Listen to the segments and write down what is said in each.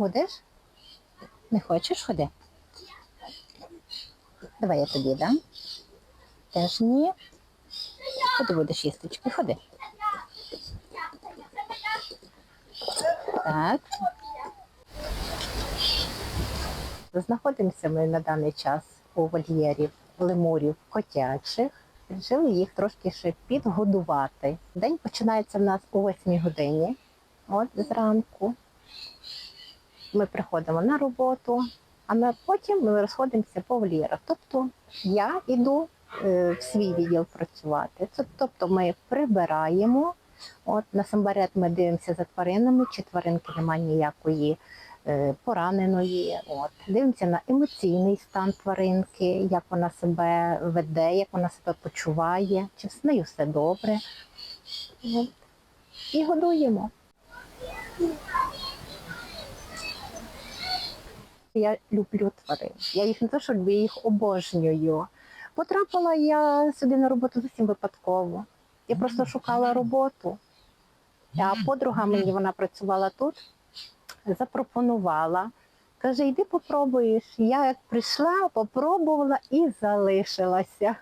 Будеш? Не хочеш ходи? Давай я тобі дам. Теж ні. Ходи будеш їсточки, ходи. Так. Знаходимося ми на даний час у вольєрі лемурів котячих. Вирішили їх трошки ще підгодувати. День починається в нас о 8 годині, от зранку. Ми приходимо на роботу, а на потім ми розходимося по вольєрах. Тобто я йду е, в свій відділ працювати. Тобто ми прибираємо. От насамперед ми дивимося за тваринами, чи тваринки немає ніякої е, пораненої. От дивимося на емоційний стан тваринки, як вона себе веде, як вона себе почуває, чи з нею все добре. От. І годуємо. Я люблю тварин. Я їх не те, що люблю, я їх обожнюю. Потрапила я сюди на роботу зовсім випадково. Я просто шукала роботу. А подруга мені вона працювала тут, запропонувала. Каже, йди попробуєш. Я як прийшла, попробувала і залишилася.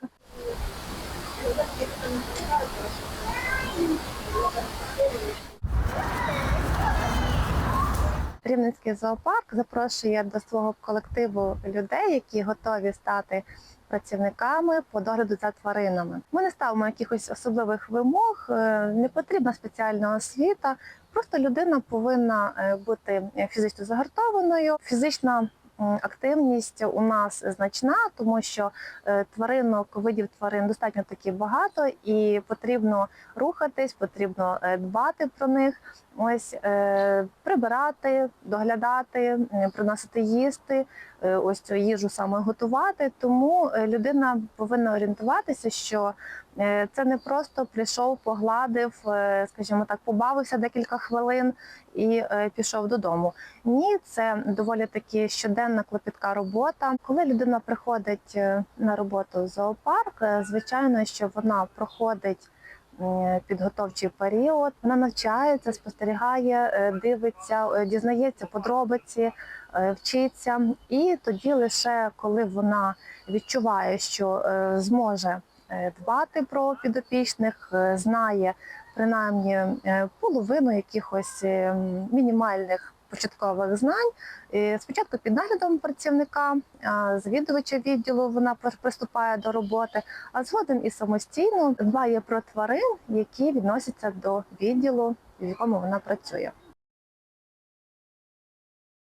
Рівненський зоопарк запрошує до свого колективу людей, які готові стати працівниками по догляду за тваринами. Ми не ставимо якихось особливих вимог, е, не потрібна спеціальна освіта. Просто людина повинна е, бути фізично загартованою. Фізична активність у нас значна, тому що е, тваринок, видів тварин достатньо таки багато, і потрібно рухатись, потрібно е, дбати про них. Ось е, прибирати, доглядати, приносити їсти, ось цю їжу саме готувати. Тому людина повинна орієнтуватися, що це не просто прийшов, погладив, е, скажімо так, побавився декілька хвилин і е, пішов додому. Ні, це доволі таки щоденна клопітка робота. Коли людина приходить е, на роботу в зоопарк, е, звичайно, що вона проходить підготовчий період. Вона навчається, спостерігає, е, дивиться, е, дізнається подробиці, е, вчиться. І тоді лише коли вона відчуває, що е, зможе е, дбати про підопічних, е, знає принаймні е, половину якихось е, мінімальних. Початкових знань Е, спочатку під наглядом працівника, а, завідувача відділу вона приступає до роботи, а згодом і самостійно дбає про тварин, які відносяться до відділу, в якому вона працює.